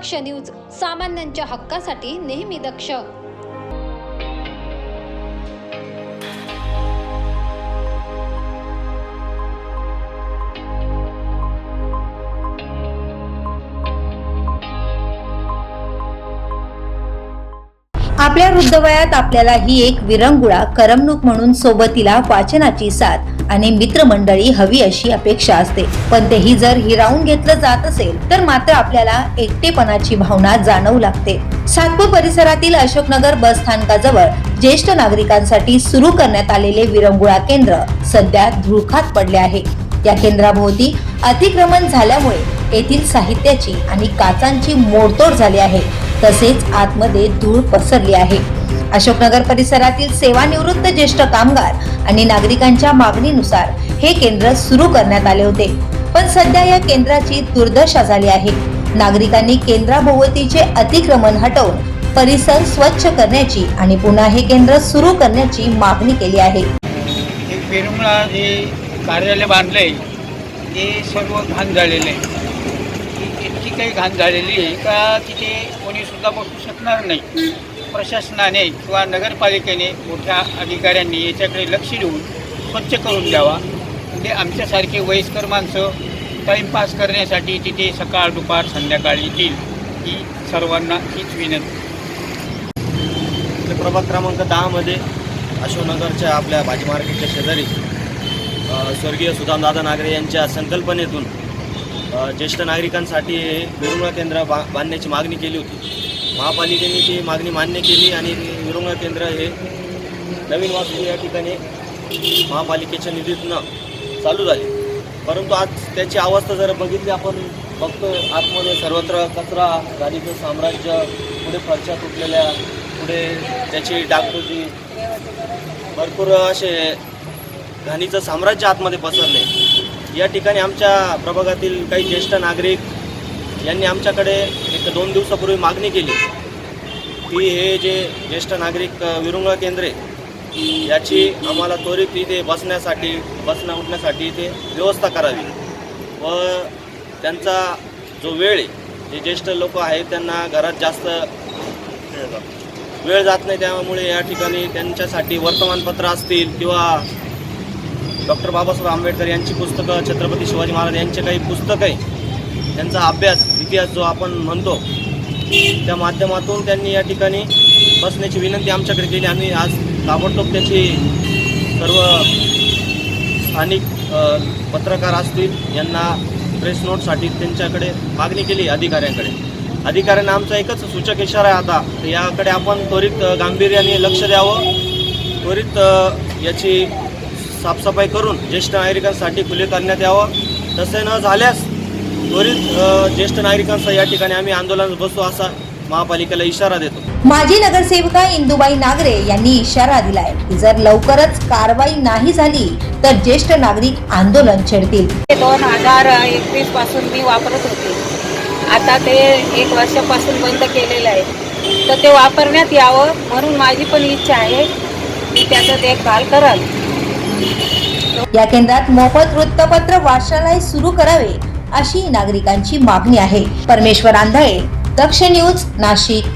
दक्ष news सामान्यांच्या हक्कासाठी नेहमी दक्ष. आपल्या वृद्ध वयात आपल्याला ही एक विरंगुळा करमणूक म्हणून सोबतीला वाचनाची साथ आणि मित्रमंडळी हवी अशी अपेक्षा असते. पण तेही जर हिरावून घेतलं जात असेल तर मात्र आपल्याला एकटेपणाची भावना जाणवू लागते. सातपूर परिसरातील अशोकनगर बस स्थानकाजवळ ज्येष्ठ नागरिकांसाठी सुरू करण्यात आलेले विरंगुळा केंद्र सध्या धुळखात पडले आहे. या केंद्राभोवती अतिक्रमण झाल्यामुळे येथील साहित्याची आणि काचांची मोडतोड झाली आहे. तसेच आतमध्ये धूळ पसरली आहे. अशोकनगर परिसरातील सेवानिवृत्त ज्येष्ठ कामगार आणि नागरिकांच्या मागणीनुसार हे केंद्र सुरू करण्यात आले होते. पण सध्या या केंद्राची दुर्दशा झाली आहे. नागरिकांनी केंद्राभोवतीचे अतिक्रमण हटवून परिसर स्वच्छ करण्याची आणि पुन्हा हे केंद्र सुरू करण्याची मागणी केली आहे. हे जे कार्यालय बांधलं ते सर्व घाण झालेलं इतकी काही घाण झालेली आहे का तिथे कोणीसुद्धा बसू शकणार नाही. प्रशासनाने किंवा नगरपालिकेने मोठ्या अधिकाऱ्यांनी याच्याकडे लक्ष देऊन स्वच्छ करून द्यावा. म्हणजे आमच्यासारखे वयस्कर माणसं टाईमपास करण्यासाठी तिथे सकाळ दुपार संध्याकाळी येतील ही सर्वांना हीच विनंती. प्रभाग क्रमांक दहामध्ये अशोकनगरच्या आपल्या भाजी मार्केटच्या शेजारी स्वर्गीय सुदामदादा नागरे यांच्या संकल्पनेतून ज्येष्ठ नागरिकांसाठी हे केंद्र बा बांधण्याची मागणी केली होती. महापालिकेने ती मागणी मान्य केली आणि विरंगा केंद्र हे नवीन वास्तू या ठिकाणी महापालिकेच्या निधीतनं चालू झाले. परंतु आज त्याची अवस्था जर बघितली आपण फक्त आतमध्ये सर्वत्र कचरा गाडीचं साम्राज्य पुढे फरच्या तुटलेल्या पुढे त्याची डागडुजी भरपूर असे घाणीचं साम्राज्य आतमध्ये पसरले. या ठिकाणी आमच्या प्रभागातील काही ज्येष्ठ नागरिक यांनी आमच्याकडे एक दोन दिवसापूर्वी मागणी केली. की हे जे ज्येष्ठ नागरिक विरुंगळ केंद्रे याची आम्हाला त्वरित इथे बसण्यासाठी बसण्या उठण्यासाठी इथे व्यवस्था करावी. व त्यांचा जो वेळ आहे जे ज्येष्ठ लोक आहेत त्यांना घरात जास्त वेळ जात नाही त्यामुळे या ठिकाणी त्यांच्यासाठी वर्तमानपत्र असतील किंवा डॉक्टर बाबासाहेब आंबेडकर यांची पुस्तकं छत्रपती शिवाजी महाराज यांचे काही पुस्तकं आहे त्यांचा अभ्यास इतिहास जो आपण म्हणतो त्या माध्यमातून त्यांनी या ठिकाणी बसण्याची विनंती आमच्याकडे केली. आम्ही आज ताबडतोब त्याची सर्व स्थानिक पत्रकार असतील यांना प्रेस नोटसाठी त्यांच्याकडे मागणी केली अधिकाऱ्यांकडे. अधिकाऱ्यांना आमचा एकच सूचक इशारा आहे आता. तर याकडे आपण त्वरित गांभीर्याने लक्ष द्यावं. त्वरित याची साफसफाई करून ज्येष्ठ नागरिकांसाठी खुले करण्यात यावं. तसे न झाल्यास त्वरित ज्येष्ठ नागरिकांसह या ठिकाणी आम्ही आंदोलन बसू असा महापालिकेला इशारा देतो. माजी नगरसेविका इंदुबाई नागरे यांनी इशारा दिलाय की जर लवकरच कारवाई नाही झाली तर ज्येष्ठ नागरिक आंदोलन छेडतील. दोन हजार एकवीसपासून मी वापरत होते. आता ते एक वर्षापासून बंद केलेलं आहे. तर ते वापरण्यात यावं म्हणून माझी पण इच्छा आहे मी त्याचं देखभाल कराल या केंद्रात मोफत वृत्तपत्र वाचनालय सुरू करावे अशी नागरिकांची मागणी आहे. परमेश्वर आंधळे दक्ष न्यूज नाशिक.